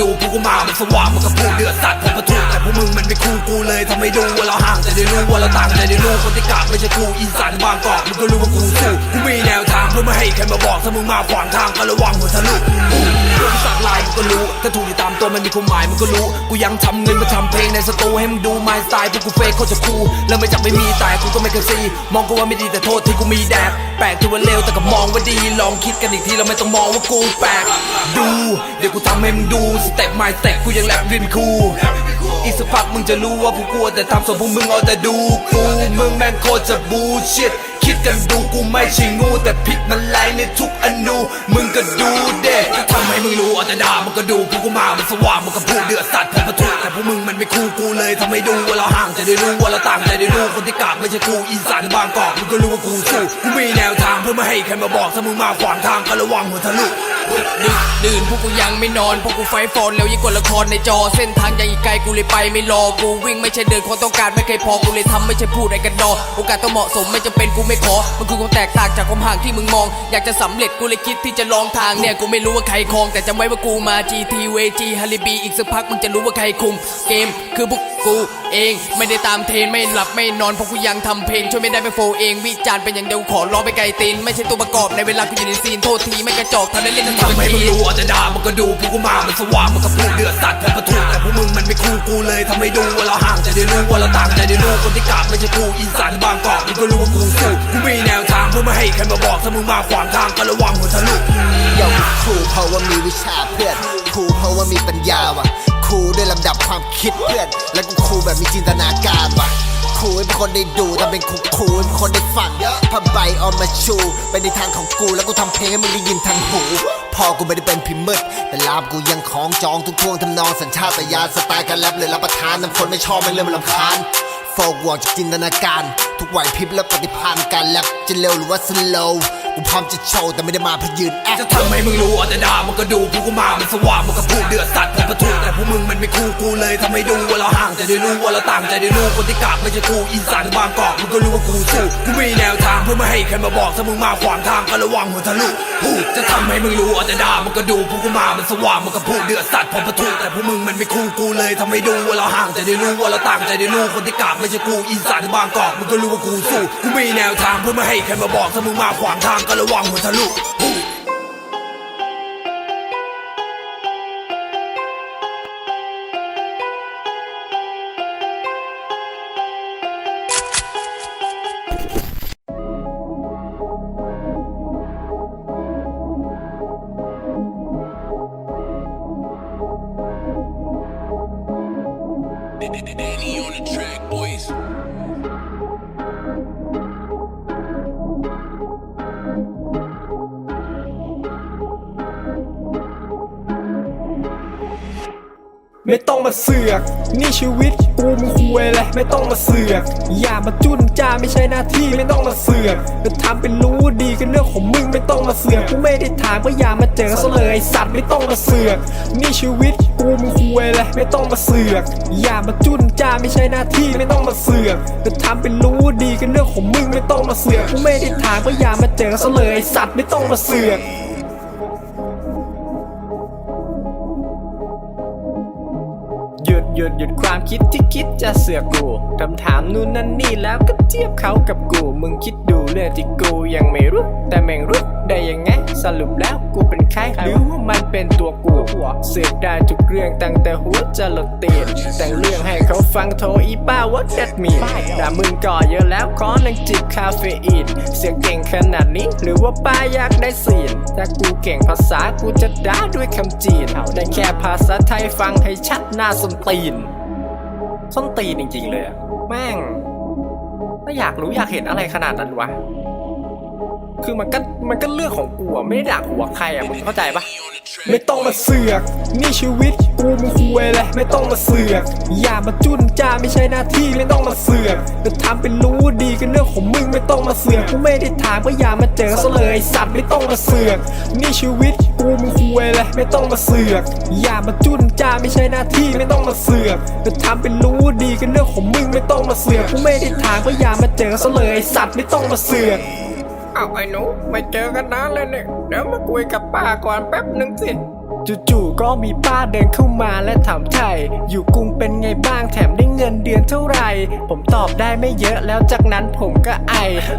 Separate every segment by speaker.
Speaker 1: ดูพวกกูมามันสว่างมันก็พูดเดือดสัตว์ผมประทุแต่พวกมึงมันไม่คู่กูเลยทำให้ดูว่าเราห่างแต่ได้รู้ว่าเราต่างแต่ได้รู้คนที่กาไม่ใช่กูอีสานบางกอกมึงก็รู้ว่ากูสู้กูมีแนวทางเพื่อไม่ให้ใครมาบอกถ้ามึงมาขวางทางก็ระวังหัวทะลุกูสักลายมึงก็รู้ถ้าถูกอยู่ตามตัวมันมีความหมายมึงก็รู้กูยังทำเงินมาทำเพลงในสตูให้มึงดูไมสไตล์พวกกูเฟกโคตรจะคูลแล้วไม่จับไม่มีแต่กูก็ไม่เคยซีมองกูว่าไม่ดีแต่โทษที่กูมีแดกแปลกที่ว่าเลวแต่ก็มองว่าดีลองคิดกันอีกทีเราไม่ต้องมองว่ากูแปลกดูเดี๋ยวกูทำให้มึงดูสเต็ปไมสเต็ปกูยังแรปรินคูอีกสักพักมึงจะรู้ว่าพวกกูแต่ทำส่วนพวกมึงเอาแต่ดูกูมึงแม่งโคตรจะบูชิตคิดกันดูกูไม่ใช่งูแต่พิษมันแรงในทุกอนูมึงก็ดูเด็ทำให้มึงรู้เอาแต่ด่ามันก็ดูพวกกูมามันสว่างมันก็พูดเดือดสัตว์ผมประทุแต่พวกมึงมันไม่คู่กูเลยทำให้ดูว่าเราห่างจะได้รู้ว่าเราต่างจะได้รู้คนที่กาไม่ใช่กูอีสานบางกอกมึงก็รู้ว่ากูสู้กูมีแนวทางเพื่อไม่ให้ใครมาบอกถ้ามึงมาขวางทางก็ระวังหัวทะลุ
Speaker 2: ดึกดื่นพวกกูยังไม่นอน พวกกูไฟฟอนแล้วยิ่งกว่าละครในจอ เส้นทางยังอีกไกลกูเลยไปไม่รอ กูวิ่งไม่ใช่เดินความต้องการไม่เคยพอ กูเลยทำไม่ใช่พูดไอ้กันดอ โอกาสต้องเหมาะสมไม่จำเป็นกูไม่ขอ มันคือความแตกต่างจากความห่างที่มึงมอง อยากจะสำเร็จกูเลยคิดที่จะลองทางเนี่ยกูไม่รู้ว่าใครครอง แต่จำไว้ว่ากูมา GT w g ฮาริบีอีกสักพักมึงจะรู้ว่าใครคุม เกมคือพวกกูเอง ไม่ได้ตามเทรนไม่หลับไม่นอนเพราะกูยังทำเพลงช่วยไม่ได้ไปโฟเองวิจารณ์เป็นอย่างเดียวขอร้องไปไกลตีนไม่ใช่ตัวประกอบในเวลากูอยู่ในซีนโทษทีไม่กระจอกทำได้เล่นทั้ง
Speaker 1: ทำให้มึงรู้อาแต่ด่ามันก็ดูพวกกูมามันสว่างมันก็พูดเดือดสัตว์ผมประทุแต่พวกมึงมันไม่คู่กูเลยทำให้ดูว่าเราห่างจะได้รู้ว่าเราต่างจะได้รู้คนที่กาไม่ใช่กูอีสานบางกอกมึงก็รู้ว่ากูสู้กูมีแนวทางเพื่อไม่ให้ใครมาบอกถ้ามึงมาขวางทางก็ระวังหัวทะลุ
Speaker 3: เดี๋ยวครูเพราะว่ามีวิชาเพื่อนครูเพราะว่ามีปัญญาว่ะครูด้วยลำดับความคิดเพื่อน และกูครูแบบมีจินตนาการว่ะครูให้เป็นคนได้ดูทำเป็นครูครูให้เป็นคนได้ฟังผ้าใบออกมาชูไปในทางของกูแล้วกูทำเพลงให้มึงได้ยินทางหู พ่อกูไม่ได้เป็นพิมพ์มืดแต่ลาบกูยังของจองทุกท่วงทำนองสัญชาตญาณสไตล์การแรปเลยรับประทานนำคนไม่ชอบไม่เริ่มลำคาญโฟกวอจากจินตนาการ ทุกไหวพริบและปฏิภาณการแรปจะเร็วหรือว่าสโลว์ กูพร้อมจะโชว์แต่ไม่ได้มาเพื่อยืนแอค
Speaker 1: จะทำให้มึงรู้อาแต่ด่ามันก็ดูพวกกูมามันสว่างมันก็พูดเดือดสัตว์ผมประทุแต่พวกมึงมันไม่คู่กูเลยทำให้ดูว่าเราห่างจะได้รู้ว่าเราต่างจะได้รู้คนที่กาไม่ใช่กูอีสานบางกอกมึงก็รู้ว่ากูสู้กูมีแนวทางเพื่อไม่ให้ใครมาบอกถ้ามึงมาขวางทางก็ระวังหัวทะลุพูดจะทำให้มึงรู้อาแต่ด่ามันก็ดูพวกกูมามันสว่างมันก็พูดเดือดสัตว์ผมประทุแต่พวกมึงมันไม่คู่กูเลยทำให้ดูว่าเราห่างจะได้รู้ว่าเราต่างจะได้รู้คนที่กาไม่ใช่กูอีสานบางกอกมึงก็รู้ว่ากูสู้กูมีแนวทางเพื่อไม่ให้ใครมาบอกถ้ามึงมาขวางทางก็ระวังหัวทะลุพู
Speaker 4: ไม่ต้องมาเสือก นี่ชีวิตกูมึงคุยเลยไม่ต้องมาเสือก อย่ามาจุนจ้าไม่ใช่หน้าที่ไม่ต้องมาเสือกจะทำเป็นรู้ดีกันเรื่องของมึงไม่ต้องมาเสือกกูไม่ได้ถามก็อย่ามาเจอซะเลยไอสัตว์ไม่ต้องมาเสือก นี่ชีวิตกูมึงคุยเลยไม่ต้องมาเสือก อย่ามาจุนจ้าไม่ใช่หน้าที่ไม่ต้องมาเสือกจะทำเป็นรู้ดีกันเรื่องของมึงไม่ต้องมาเสือกกูไม่ได้ถามก็อย่ามาเจอซะเลยไอสัตว์ไม่ต้องมาเสือก หยุดหยุดหยุดความคิดที่คิดจะเสือกกูคำถามนู่นนั่นนี่แล้วก็เทียบเขากับกู มึงคิดดู เรื่องที่กูยังไม่รู้ แต่แม่งรู้ได้ยังไง สรุปแล้วกูเป็นใครหรือว่ามันเป็นตัวกูเสือกได้ทุกเรื่องตั้งแต่หัวจะหลดตีนแต่งเรื่องให้เขาฟังโทรอีป้าว่าเด็ดมีด่ามึงก่อเยอะแล้วขอนังจิบคาเฟอีนเสียงเก่งขนาดนี้ หรือว่าป้าอยากได้สีนถ้ากูเก่งภาษากูจะด่าด้วยคำจีนได้แค่ภาษาไทยฟังให้ชัดหน้าส้นตีนส้นตีนจริงๆเลยอะแม่ง ถ้าอยากรู้อยากเห็นอะไรขนาดนั้นวะ คือมันก็มันก็เรื่องของกูอะไม่ได้ด่าหัวใครอะมึงเข้าใจปะ ไม่ต้องมาเสือก นี่ชีวิตกูมึงคุยเลยไม่ต้องมาเสือก อย่ามาจุนจ้าไม่ใช่หน้าที่ไม่ต้องมาเสือกจะทำเป็นรู้ดีกันเรื่องของมึงไม่ต้องมาเสือกกูไม่ได้ถามก็อย่ามาเจอซะเลยสัตว์ไม่ต้องมาเสือก นี่ชีวิตกูมึงคุยเลยไม่ต้องมาเสือก อย่ามาจุนจ้าไม่ใช่หน้าที่ไม่ต้องมาเสือกจะทำเป็นรู้ดีกันเรื่องของมึงไม่ต้องมาเสือกกูไม่ได้ถามก็อย่ามาเจอซะเลยสัตว์ไม่ต้องมาเสือก เอาไอ้หนูไม่เจอกันนานเลยเนี่ย เดี๋ยวมาคุยกับป้าก่อนแป๊บหนึ่งสิ จู่ๆก็มีป้าเดินเข้ามาและถามไถ่อยู่กรุงเป็นไงบ้างแถมได้เงินเดือนเท่าไหร่ ผมตอบได้ไม่เยอะแล้วจากนั้นผมก็ไอ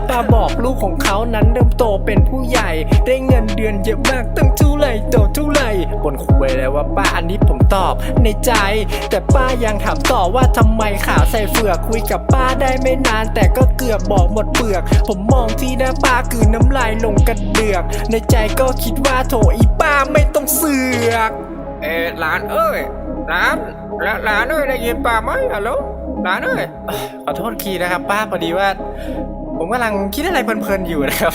Speaker 4: ป้าบอกลูกของเขานั้นเริ่มโตเป็นผู้ใหญ่ ได้เงินเดือนเยอะมากตั้งเท่าไหร่โตเท่าไหร่บนคุยเลยว่าป้าอันนี้ผมตอบในใจ แต่ป้ายังถามต่อว่าทำไมขาวใส่เฟือกคุยกับป้าได้ไม่นาน แต่ก็เกือบบอกหมดเปลือก ผมมองที่หน้าป้าคือน้ำลายลงกระเดือก ในใจก็คิดว่าโถอีป้าไม่ต้องเือกเอ๋หลานเอ้ยหลานหลานเอ้ยได้ยินป้าไหมฮัลโหลหลานเอ้ยเอ้ยขอโทษคีนะครับ ป้าพอดีว่า ผมกำลังคิดอะไรเพลินๆอยู่นะครับ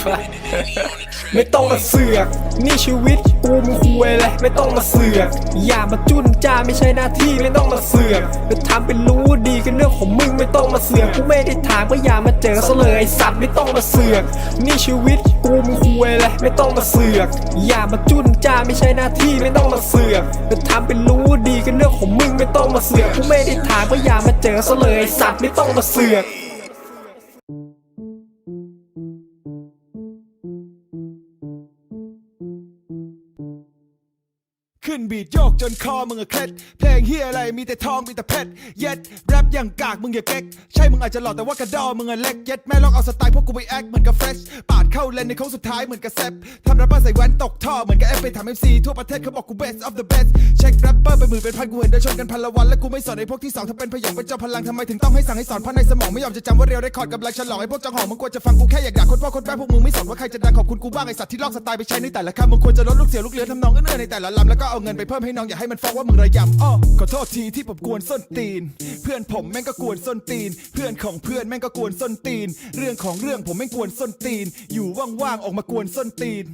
Speaker 4: ไม่ต้องมาเสือก นี่ชีวิตกูมึงคุยเลยไม่ต้องมาเสือก อย่ามาจุนจ้าไม่ใช่หน้าที่ไม่ต้องมาเสือกจะทำเป็นรู้ดีกันเรื่องของมึงไม่ต้องมาเสือกกูไม่ได้ถามก็อย่ามาเจอซะเลยไอ้สัตว์ไม่ต้องมาเสือก นี่ชีวิตกูมึงคุยเลยไม่ต้องมาเสือก อย่ามาจุนจ้าไม่ใช่หน้าที่ไม่ต้องมาเสือกจะทำเป็นรู้ดีกันเรื่องของมึงไม่ต้องมาเสือกกูไม่ได้ถามก็อย่ามาเจอซะเลยไอ้สัตว์ไม่ต้องมาเสือก
Speaker 5: บีดโยกจนคอมึงอะเคล็ดเพลงเฮียอะไรมีแต่ทองมีแต่เพชรเย็ดแรปอย่างกากมึงอย่าเก๊กใช่มึงอาจจะหล่อแต่ว่ากระดอมึงอะเล็กเย็ดแม่ลองเอาสไตล์พวกกูไปแอคเหมือนกับเฟรชปาดเข้าเลนในโค้งสุดท้ายเหมือนกับแซปทำแรปเปอร์ใส่แว่นตกท่อเหมือนกับเอฟไปทำเอ็มซีทั่วประเทศเขาบอกกู best of the best เช็คแรปเปอร์ไปหมื่นเป็นพันกูเห็นเดินชนกันพันละวันและกูไม่สอนไอ้พวกที่สองถ้าเป็นพยองเป็นเจ้าพลังทำไมถึงต้องให้สั่งให้สอนเพราะในสมองไม่ยอมจะจำว่าเรียวได้คอร์ดกับแรงฉลองไอ้พวกจังหองมึงควรจะฟังกูแค่อยากด่าคนพ่อคนแม่พวกมึงไม่สนว่าใครจะดังขอบคุณกูบ้างไอ้สัตว์ที่ลอกสไตล์ไปใช้ในแต่ละคำมึงควรจะลดลูกเสียลูกเรือทำนองเอื้อในแต่ละลำแล้วก็เอาเงินไปเพิ่มให้น้องอย่าให้มันฟ้องว่ามึงระยำอ้อขอโทษทีที่ผมกวนส้นตีน เพื่อนผมแม่งก็กวนส้นตีน เพื่อนของเพื่อนแม่งก็กวนส้นตีน เรื่องของเรื่องผมแม่งกวนส้นตีน อยู่ว่างๆออกมากวนส้นตีน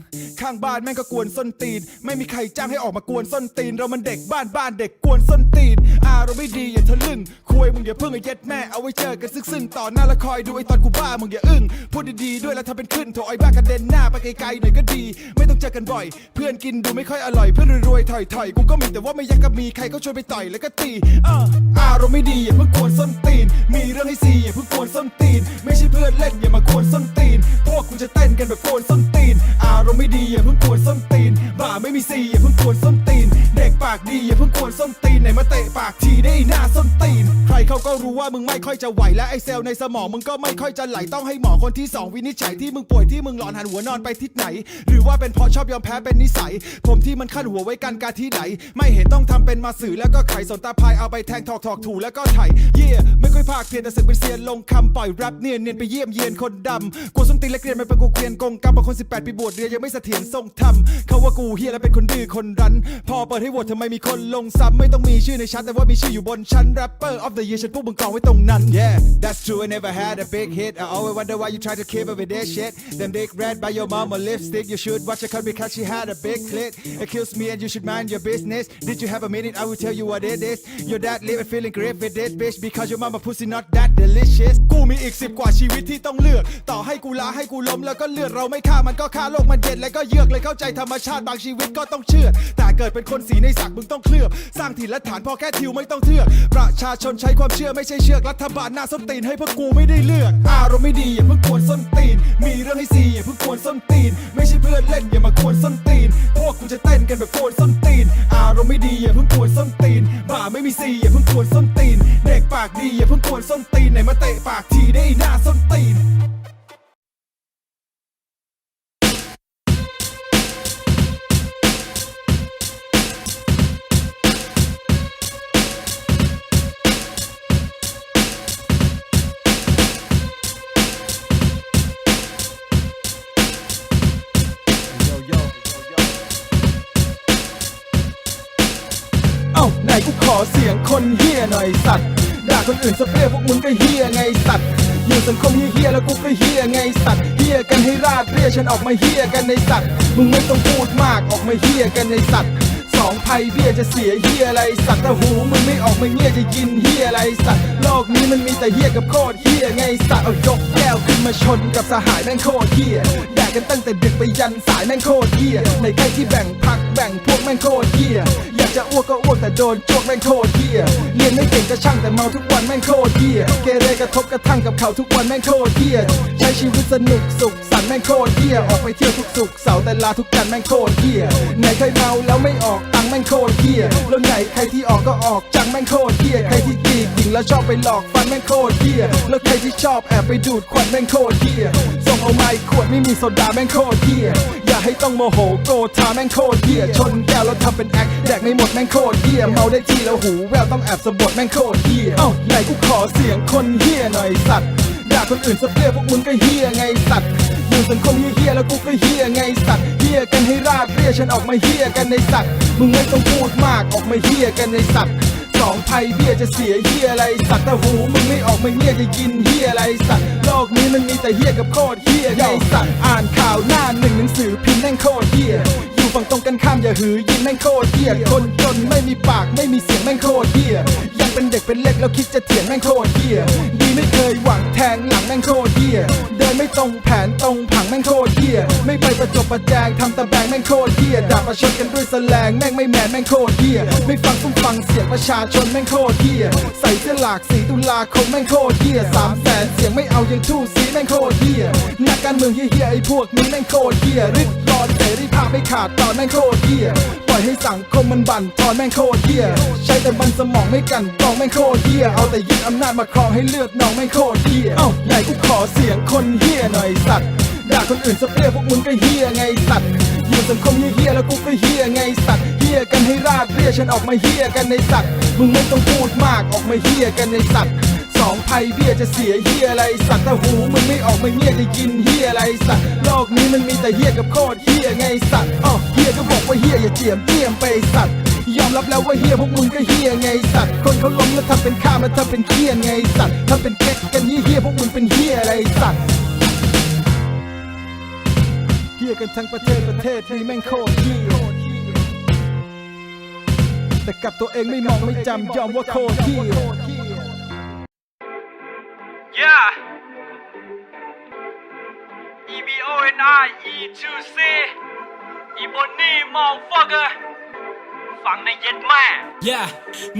Speaker 5: ข้างบ้านแม่งก็กวนส้นตีน ไม่มีใครจ้างให้ออกมากวนส้นตีน เรามันเด็กบ้านบ้านเด็กกวนส้นตีนอารมณ์ไม่ดีอย่าทะลึ่งคุยมึงอย่าเพิ่งไอ้เย็ดแม่เอาไว้เจอกันซึ่งๆต่อหน้าละคอยดูไอ้ตอนกูบ้ามึงอย่าอึ้งพูดดีๆด้วยแล้วถ้าเป็นขึ้นโถไอ้บ้ากระเด็นหน้าไปไกลๆหน่อยก็ดี ไม่ต้องเจอกันบ่อย เพื่อนกินดูไม่ค่อยอร่อยเพื่อนรวยๆถอยๆกูก็มีแต่ว่าไม่อยากกับมีใครก็ชวนไปต่อยแล้วก็ตีอ่าอารมณ์ไม่ดีอย่าเพิ่งกวนส้นตีน มีเรื่องให้ซีอย่าเพิ่งกวนส้นตีน ไม่ใช่เพื่อนเล่นอย่ามากวนส้นตีน พวกกูจะเต้นกันแบบกวนส้นตีน อารมณ์ไม่ดีอย่าเพิ่งกวนส้นตีน บ่าไม่มีซีอย่าเพิ่งกวนส้นตีน เด็กปากดีอย่าเพิ่งกวนส้นตีนไหนมาเตะปากทีได้หน้าส้นตีน ใครเขาก็รู้ว่ามึงไม่ค่อยจะไหวและไอเซลล์ในสมองมึงก็ไม่ค่อยจะไหลต้องให้หมอคนที่สองวินิจฉัยที่มึงป่วยที่มึงหลอนหันหัวนอนไปทิศไหน หรือว่าเป็นเพราะชอบยอมแพ้เป็นนิสัย ผมที่มันขั้นหัวไว้กันการที่ไหน ไม่เห็นต้องทำเป็นมาสื่อแล้วก็ไขสนตาพายเอาไปแทงถอกถอกถูแล้วก็ไถเย่ไม่ค่อยภาคเพียนแต่สึกเป็นเซียนลงคำปล่อยแรปเนียนเนียนไปเยี่ยมเยียนคนดำกูส้นตีนและเกรียนมันเป็นกูเกรียนกงกรรมบางคน 18 ปีบวชเรียนยังไม่เสถียรทรงธรรมเขาว่ากูเฮียและเป็นคนดื้อคนรั้น พอเปิดให้โหวตทำไมมีคนลงซ้ำไม่ต้องมีชื่อในชั้นแต่ว่ามีชื่ออยู่บนชั้น rapper of the year ฉันพวกมึงกองไว้ตรงนั้น yeah that's true I never had a big hit I always wonder why you try to keep up with that shit them dick red by your mama lipstick you should watch her cut because she had a big clit accuse me and you should mind your business did you have a minute I will tell you what it is your dad living feeling great with this bitch because your mama pussy not that delicious กูมีอีกสิบกว่าชีวิตที่ต้องเลือก ต่อให้กูลาให้กูล้มแล้วก็เลือดเราไม่ฆ่ามันก็ฆ่าโลกมันเย็นแล้วก็เยือกเลยเข้าใจธรรมชาติบางชีวิตก็ต้องเชื่อ แต่เกิดเป็นคนสีในสักมึงต้องเคลือบ สร้างถิ่นและฐานพอแค่ทิวไม่ต้องเทือก ประชาชนใช้ความเชื่อไม่ใช่เชือกรัฐบาลหน้าส้นตีนให้พวกกูไม่ได้เลือก อารมณ์ไม่ดีอย่าเพิ่งกวนส้นตีน มีเรื่องให้ซีอย่าเพิ่งกวนส้นตีน ไม่ใช่เพื่อนเล่นอย่ามากวนส้นตีน พวกกูจะเต้นกันแบบกวนส้นตีนอารมณ์ไม่ดีอย่าเพิ่งกวนส้นตีน บ่าไม่มีซีอย่าเพิ่งกวนส้นตีน เด็กปากดีอย่าเพิ่งกวนส้นตีนไหนมาเตะปากทีได้หน้าส้นตีน กูก็เฮียไงสัตว์เฮียกันให้ราดเรียฉันออกมาเฮียกันในสัตว์มึงไม่ต้องพูดมากออกมาเฮียกันในสัตว์สองภัยเบี้ยจะเสียเฮียอะไรสัตว์ถ้าหูมึงไม่ออกมาเงี้ยจะกินเฮียอะไรสัตว์โลกนี้มันมีแต่เฮียกับโคตรเฮียไงสัตว์เอายกแก้วขึ้นมาชนกับสหายแม่งโคตรเฮียแดกกันตั้งแต่ดึกไปยันสายแม่งโคตรเฮียในใครที่แบ่งพักแบ่งพวกแม่งโคตรเฮีย จะอ้วกก็อ้วกแต่โดนจวกแม่งโคตรเฮี้ยเรียนไม่เก่งก็ช่างแต่เมาทุกวันแม่งโคตรเฮี้ยเกเรกระทบกระทั่งกับเขาทุกวันแม่งโคตรเฮี้ยใช้ชีวิตสนุกสุขสันต์แม่งโคตรเฮี้ยออกไปเที่ยวทุกสุขเสาร์แต่ลาทุกกันแม่งโคตรเฮี้ยไหนเคยเมาแล้วไม่ออกตังแม่งโคตรเฮี้ยแล้วไหนใครที่ออกก็ออกจังแม่งโคตรเฮี้ยใครที่จีบหญิงแล้วชอบไปหลอกฟันแม่งโคตรเฮี้ยแล้วใครที่ชอบแอบไปดูดควันแม่งโคตรเฮี้ยส่งเอาไม้ขวดไม่มีโซดาแม่งโคตรเฮี้ยอย่าให้ต้องโมโหโกรธาแม่งโคตรเฮี้ยชนแก้วแล้วทำเป็นแอคแดกไม่หมดแม่งโคตรเฮี้ยเมาได้ทีแล้วหูแววต้องแอบสะบดแม่งโคตรเฮี้ยเอ้าไหนกูขอเสียงคนเฮี้ยหน่อยสัตว์ด่าคนอื่นสะเพียพวกมึงก็เฮี้ยไงสัตว์อยู่สังคมเฮี้ยๆแล้วกูก็เฮี้ยไงสัตว์เฮี้ยกันให้ราดเรียฉันออกมาเฮี้ยกันในสัตว์มึงไม่ต้องพูดมากออกมาเฮี้ยกันในสัตว์สองภัยเบี้ยจะเสียเฮี้ยอะไรสัตว์ถ้าหูมึงไม่ออกมาเฮี้ยจะกินเฮี้ยอะไรสัตว์โลกนี้มันมีแต่เฮี้ยกับโคตรเฮี้ยไงสัตว์อ่านข่าวหน้าหนึ่งหนังสือพิมพ์แม่งโคตรเฮี้ยอยู่ ฝั่งตรงกันข้ามอย่าหือยิงแม่งโคตรเฮี้ยคนจนไม่มีปากไม่มีเสียงแม่งโคตรเฮี้ยยังเป็นเด็กเป็นเล็กแล้วคิดจะเถียงแม่งโคตรเฮี้ยดีไม่เคยหวังแทงหลังแม่งโคตรเฮี้ยเดินไม่ตรงแผนตรงผังแม่งโคตรเฮี้ยไม่ไปประจบประแจงทำตะแบงแม่งโคตรเฮี้ยด่าประชดกันด้วยแสลงแม่งไม่แมนแม่งโคตรเฮี้ยไม่ฟังซุ้มฟังเสียงประชาชนแม่งโคตรเฮี้ยใส่เสื้อหลากสีตุลาคมแม่งโคตรเฮี้ยสามแสนเสียงไม่เอายังทู่สีแม่งโคตรเฮี้ยนักการเมืองเฮี้ยไอ้พวกนี้แม่งโคตรเฮี้ยริดรอนเสรีภาพไม่ขาดตอนแม่งโคตรเฮียปล่อยให้สังคมมันบั่นทอนแม่งโคตรเฮียใช้แต่มันสมองไม่กันกองแม่งโคตรเฮียเอาแต่ยึดอำนาจมาครองให้เลือดนองแม่งโคตรเฮียเอ้าไหนกูขอเสียงคนเฮียหน่อยสัตว์ด่าคนอื่นสเปียพวกมึงก็เฮียไงสัตว์อยู่สังคมเฮียแล้วกูก็เฮียไงสัตว์เฮียกันให้ราดเรียฉันออกมาเฮียกันในสัตว์มึงไม่ต้องพูดมากออกมาเฮียกันในสัตว์ สองภัยเบี้ยจะเสียเฮียอะไรสัตว์ถ้าหูมึงไม่ออกไมาเฮี้ยจะกินเฮียอะไรสัตว์โลกนี้มันมีแต่เฮียกับโคตรเฮียไงสัตว์อ้อเฮียก็บอกว่าเฮียอย่าเจียมเจียมไปสัตว์ยอมรับแล้วว่าเฮียพวกมึงก็เฮียไงสัตว์คนเขาล้มแล้วทำเป็นข้ามแล้วทำเป็นเฮียไงสัตว์ทำเป็นเก๊กกันเฮียเฮียพวกมึงเป็นเฮียอะไรสัตว์เฮียกันทั้งประเทศประเทศนี้แม่งโคตรเฮียแต่กับตัวเองไม่มองไม่จำยอมว่าโคตรเฮีย
Speaker 6: I E 2 C. Ebony motherfucker. ฝังในเย็ดแม่
Speaker 7: yeah.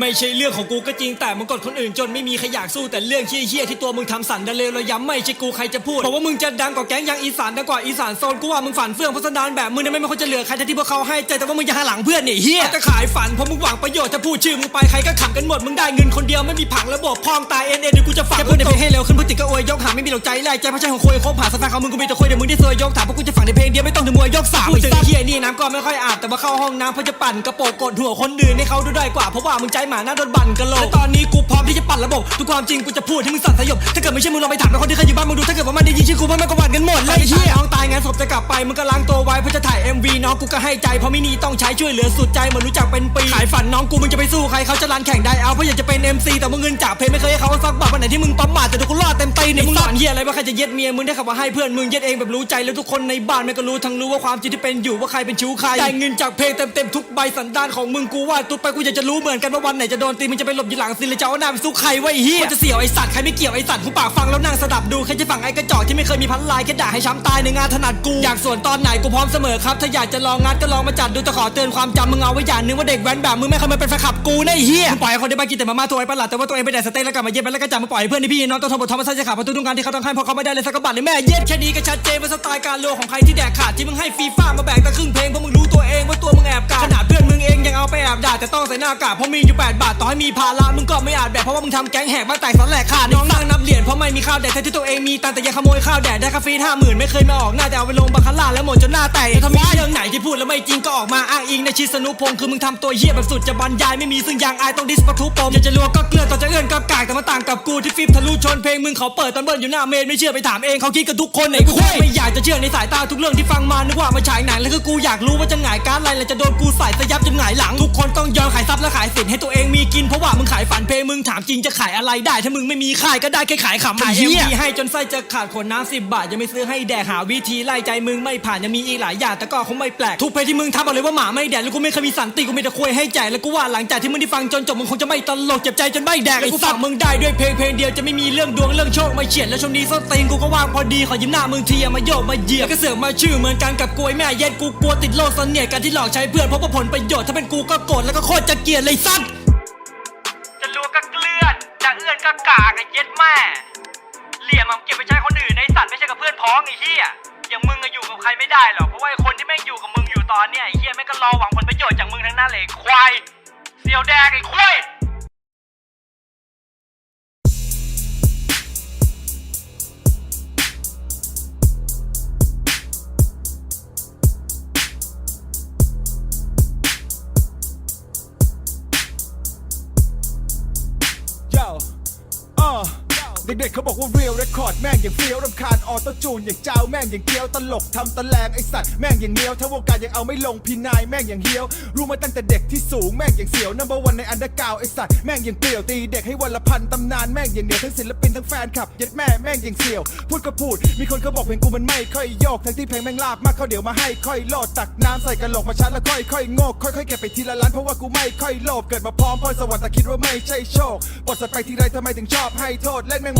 Speaker 7: ไม่ใช่เรื่องของกูก็จริงแต่มึงกดคนอื่นจนไม่มีใครอยากสู้แต่เรื่องเฮี้ยๆที่ตัวมึงทำสันดานเลวระยำไม่ใช่กูใครจะพูดบอกว่ามึงจะดังกว่าแก๊งยังอีสานดังกว่าอีสานโซนกูว่ามึงฝันเฟื่องเพราะสันดานแบบมึงเนี่ยไม่มีคนจะเหลือใครแต่ที่พวกเขาให้ใจแต่ว่ามึงจะหาหลังเพื่อนเนี่ยเฮียจะขายฝันเพราะมึงหวังประโยชน์ถ้าพูดชื่อมึงไปใครก็ขำกันหมดมึงได้เงินคนเดียวไม่มีผังระบบพองตายเอ็นเอ็นเดี๋ยวกูจะฝังแค่พูดในเพลงให้เร็วขึ้นพูดติดก็อวยยกหาไม่มีหลอกใจแรกใจเพราะใจของคุยคบผ่านสตาร์เขามึงกูมีแต่คุยเดี๋ยวมึงได้ซวยยกถามพวกกูจะฝังในเพลงเดียวไม่ต้องถึงมวยยกสามพูดถึงเฮียนี่น้ำก็ไม่ค่อยอาบแต่ว่าเข้าห้องน้ำเพราะจะปั่นกระโปรงกดหัวคนอื่นให้เขาดูด้อยกว่า เพราะว่ามึงใจหมาหน้าโดนบั่นกะโหลกและตอนนี้กูพร้อมที่จะปั่นระบบทุกความจริงกูจะพูดให้มึงสั่นสยบ ถ้าเกิดไม่ใช่มึงลองไปถามคนที่เคยอยู่บ้านมึงดู ถ้าเกิดว่ามันได้ยินชื่อกูมันก็หวั่นกันหมดเลยไอ้เฮียน้องตายงานศพจะกลับไปมึงก็ล้างตัวไว้เพื่อจะถ่าย MV น้องกูก็ให้ใจเพราะไม่นีต้องใช้ช่วยเหลือสุดใจเหมือนรู้จักเป็นปีขายฝันน้องกูมึงจะไปสู้ใครเขาจะรันแข่งได้เอาเพราะอยากจะเป็น MC แต่มึงเงินจากเพลงไม่เคยให้เขาสักบาทวันไหนที่มึงปั๊มบาทแต่เดี๋ยวกูรอดเต็มตีนเนี่ยมึงสอนเฮียอะไรว่าใครจะเย็ดเมียมึงได้ขับว่าให้เพื่อนมึงเย็ดเองแบบรู้ใจแล้วทุกคนในบ้านไม่ก็รู้ทั้งรู้ว่าความจริงที่เป็นอยู่ว่าใครเป็นชู้ใครได้เงินจากเพลงเต็มๆทุกใบสันดานของมึงกูว่าตุ๊ดไปกูอยากจะรู้เหมือนกันว่าวันไหนจะโดนตีมึงจะไปหลบอยู่หลังซินเลยจะเอาหน้าไปสู้ใครไวะไอ้เฮียจะเสี่ยวไอสัตว์ใครไม่เกี่ยวไอสัตว์กูปากฟังแล้วนั่งสดับดูใครจะฟังไอกระจอกที่ไม่เคยมีพันลายแค่ด่าให้ช้ำตายในงานถนัดกูอยากส่วนตอนไหนกูพร้อมเสมอครับถ้าอยากจะลองงัดก็ลองมาจัดดูแต่ขอเตือนความจำมึงเอาไว้อย่างหนึงว่าเด็กแว้นแบบมึงไม่เคยมาเป็นแฟนคลับกูนะไอ้เฮียมึงปล่อยให้คนได้มากินแต่มาม่าตัวไอ้ประหลาดแต่ว่าตัวเองไปแดกสเต็กแล้วกลับมาเย็บไปแล้วก็จับมาปล่อยให้เพื่อนที่พี่น้องต้องทนบททอมมาใส่ขาดประตูทุกงานที่เขาต้องให้เพราะเขาไม่ได้เลยสักกระบาทเลยแม่เย็ดแค่นี้ก็ชัดเจนว่าสไตล์การโลของใครที่แดกขาดที่มึงให้ฟีฟ่ามาแบ่งตั้งครึ่งเพลงเพราะมึงรู้ตัวเองว่าตัวมึงแอบกาขนาดเพื่อนมึงเองยังเอาไปแอบด่าแต่ต้องใส่หน้ากากเพราะมีอยู่ 8 บาท ต่อให้มีภาระมึงก็ไม่อาจแบกเพราะว่ามึงทำแก๊งแหกบ้านแตกสอนแหลกขาดน้องนั่งนับเหรียญเพราะไม่มีข้าวแดกแท้ที่ตัวเองมีตังแต่ยังขโมยข้าวแดกได้คาเฟ่ห้าหมื่นไม่เคยมาออกหน้าแต่เอาไปลงบาคาร่าแล้วหมดจนหน้าแตกถ้ามีเรื่องไหนที่พูดแล้วไม่จริงก็ออกมาอ้างอิงในชิสนุพงศ์คือมึงทำตัวเหี้ยแบบสุดจะบรรยายไม่มีซึ่งยางอายต้องดิสปะทุปมอยากจะรัวก็เกลือต่อจะเอื้อนก็กากแต่มาต่างกับกูที่ฟิปทะลุชนเพลงมึงเขาเปิดตอนเบิ้ลอยู่หน้าเมนไม่เชื่อไปถามเองเขาคิดกันทุกคนไอ้คุยไม่อยากจะเชื่อในสายตาทุกเรื่องที่ฟังมานึกว่ามาฉายหนังแล้วคือกูอยากรู้ว่าจะหงายการอะไรแล้วจะโดนกูใส่สยับจนหงายหลังหลัง ทุกคนต้องยอมขายทรัพย์และขายสินให้ตัวเองมีกินเพราะว่ามึงขายฝันเพลงมึงถามจริงจะขายอะไรได้ ถ้ามึงไม่มีขายก็ได้แค่ขายขำขายเอ็มให้จนไส้จะขาดขวดน้ำสิบบาทยังไม่ซื้อให้แดกหาวิธีไล่ใจมึงไม่ผ่านยังมีอีกหลายอย่างแต่ก็คงไม่แปลกทุกเพลงที่มึงทำบอกเลยว่าหมาไม่แดกแล้วกูไม่เคยมีสันติกูมีแต่คุยให้แจกแล้วกูว่าหลังจากที่มึงได้ฟังจนจบมึงคงจะไม่ตลกเจ็บใจจนไม่แดกไอ้สัตว์มึงได้ด้วยเพลงเพลงเดียวจะไม่มีเรื่องดวงเรื่องโชคมาเฉียดแล้วช่วงนี้ส้นตีนกูก็ว่างพอดีขอยืมหน้ามึงทีอย่ามาโยกมาเหยียบก็เสือกมาชื่อเหมือนกันกับกลวยแม่เย็ดกูกลัวติดโลกเสนียดการที่หลอกใช้เพื่อนเพราะว่าผลประโยชน์ถ้าเป็นกูก็โกรธแล้วก็โคตรจะเกลียดเลยสัตว์
Speaker 6: จะรัวก็เกลื่อนจะเอื้อนก็กากไอ้เย็ดแม่ เหลี่ยมมันเก็บไปใช้คนอื่นไอ้สัตว์ไม่ใช่กับเพื่อนพ้องไอ้เหี้ยอย่างมึงอะอยู่กับใครไม่ได้หรอกเพราะว่าไอ้คนที่แม่งอยู่กับมึงอยู่ตอนเนี้ยไอ้เหี้ยแม่งก็รอหวังผลประโยชน์จากมึงทั้งนั้นเลยควายเสียวแดงไอ้ควาย
Speaker 5: เด็กๆเขาบอกว่า real record แม่งอย่างเฟี้ยวรำคาญออโต้จูนอย่างเจ้าแม่งอย่างเกี้ยวตลกทำตะแลงไอสัตว์แม่งอย่างเลี้ยวถ้าวงการยังเอาไม่ลงพี่นายแม่งอย่างเฮี้ยว รู้มาตั้งแต่เด็กที่สูงแม่งอย่างเสียว number one ในอันดอร์กาวไอสัตว์แม่งอย่างเปลี่ยวตีเด็กให้วันละพันตำนานแม่งอย่างเหนียวทั้งศิลปินทั้งแฟนคลับเย็ดแม่แม่งอย่างเสียว พูดก็พูด มีคนเขาบอกเพลงกูมันไม่ค่อยโยกทั้งที่เพลงแม่งลาบมากเขาเดี๋ยวมาให้ค่อยโลดตักน้ำใส่กระโหลกมาชัดแล้วค่อยค่อยงกค่อยๆเก็บไปทีละล้านเพราะว่ากูไม่ค่อยโลภเกิดมาพร้อมพรสวรรค์แต่คิดว่าไม่ใช่โชคบทสัตว์ไปทีไรทำไมถึงชอบให้โทษเล่นแม่ง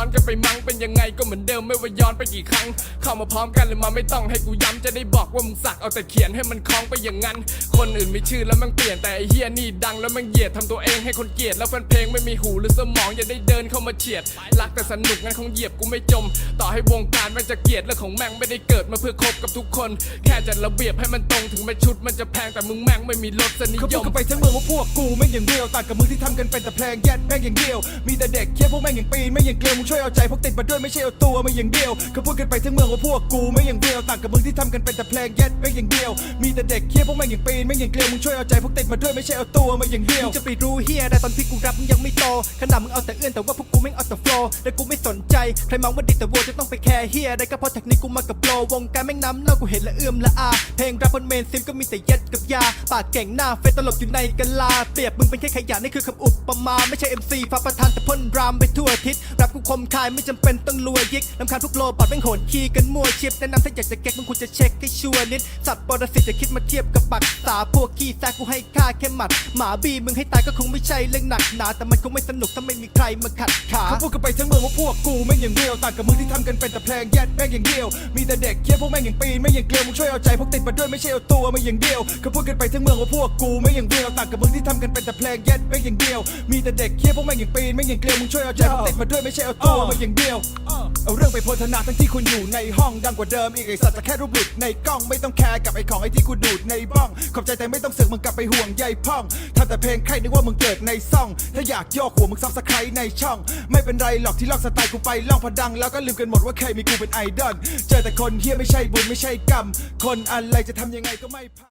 Speaker 4: อนกันไปมั้งเป็นยังไงก็เหมือนเดิมไม่ว่าย้อนไปกี่ครั้ง เข้ามาพร้อมกันเลยมาไม่ต้องให้กูย้ำจะได้บอกว่ามึงสักเอาแต่เขียนให้มันคล้องไปอย่างนั้น คนอื่นมีชื่อแล้วมันเปลี่ยนแต่ไอเฮียนี่ดังแล้วมันเหยียดทำตัวเองให้คนเกลียดแล้วแฟนเพลงไม่มีหูหรือสมองอย่าได้เดินเข้ามาเฉียดรักแต่สนุกงั้นคงเหยียบกูไม่จม ต่อให้วงการมันจะเกลียดเรื่องของแม่งไม่ได้เกิดมาเพื่อคบกับทุกคน แค่จัดระเบียบให้มันตรงถึงแม้ชุดมันจะแพงแต่มึงแม่งไม่มีรสนิ
Speaker 5: เขาพูดกันไปทั้งเมืองว่าพวกกูแม่งอย่างเดียวต่างกับมึงที่ทำกันเป็นแต่เพลงแยดแม่งอย่างเดียว มีแต่เด็กเคี้ยพวกแม่งอย่างปีนไม่อย่างเกลียวมึงช่วยเอาใจพวกติดมาด้วยไม่ใช่เอาตัวมาอย่างเดียวเขาพูดกันไปทั้งเมืองว่าพวกกูแม่อย่างเดียวต่างกับมึงที่ทำกันเป็นแต่เพลงแยดแม่อย่างเดียว มีแต่เด็กเคี้ยพวกแม่งอย่างปีนไม่อย่างเกลียวมึงช่วยเอาใจพวกติดมาด้วยไม่ใช่เอาตัวมาอย่างเดียว
Speaker 8: จะไปรู้เฮียได้ตอนที่กูรับมึงยังไม่โตขนาดมึงเอาแต่เอื้อนแต่ว่าพวกกูแม่เอาแต่โฟล์และกูไม่สนใจใครมองว่าดีแต่วัวจะต้องไปแคร์เฮียได้ก็เพราะเทคนิคกูมากับโปรวงการแม่งน้ำเน่ากูเห็นและเอื้อมละอาเพลงรับบนเมนซิมก็มีแต่เย็ดกับยาปากเก่งหน้าเฟซตลบอยู่ในกะลาเปรียบมึงเป็นแค่ขยะนี่คือคำอุปมาไม่ใช่ MC ฟ้าประธานแต่พ่นรามไปทั่วอาทิศรับกูคมคายไม่จำเป็นต้องรวยยิกลำคาญพวกโลบอดแม่งโหนขี้กันมั่วชิปแนะนำถ้าอยากจะเก๊กมึงควรจะเช็คให้ชัวร์นิด สัตว์ปรสิตจะคิดมาเทียบกับปักษาพวกขี้แซกกูให้ค่าแค่หมัด หมาบีมึงให้ตายก็คงไม่ใช่เรื่องหนักหนา แต่มันคงไม่สนุกถ้าไม่มีใครมาขัดขา
Speaker 5: เขาพูดกันไปทั้งเมืองว่าพวกกูแม่งอย่างเดียวต่างกับมึงที่ทำกันเป็นแต่เพลงแยดแม่งอย่างเดียว มีแต่เด็กเคี้ยพวกแม่งอย่างปีนไม่อย่างเกลียวมึงช่วยเอาใจพวกติดมาด้วยไม่ใช่เอาตัวมาอย่างเดียวเขาพูดกันไปทั้งเมืองว่าพวกกูแม่งอย่างเดียวต่างกับมึงที่ทำกันเป็นแต่เพลงแยดแม่งอย่างเดียว มีแต่เด็กเคี้ยพวกแม่งอย่างปีนไม่อย่างเกลียวมึงช่วยเอาใจพวกติดมาด้วยไม่ใช่เอาตัวมาอย่างเดียวเอาเรื่องไปโพธนาทั้งที่คุณอยู่ในห้องดังกว่าเดิมอีกไอสัตว์จะแค่รูปหลุดในกล้องไม่ต้องแคร์กับไอของไอที่กูดูดในบ้อง ขอบใจแต่ไม่ต้องเสือกมึงกลับไปห่วงใยพ่องทำแต่เพลงใครนึกว่ามึงเกิดในซ่อง ถ้าอยากโยกหัวมึงซับสไครในช่อง ไม่เป็นไรหรอกที่ลอกสไตล์กูไปล่องพดัง แล้วก็ลืมกันหมดว่าเคยมีกูเป็นไอดอลเจอแต่คนเฮียไม่ใช่บุญไม่ใช่กรรมคนอะไรจะทำยังไงก็ไม่ผ่าน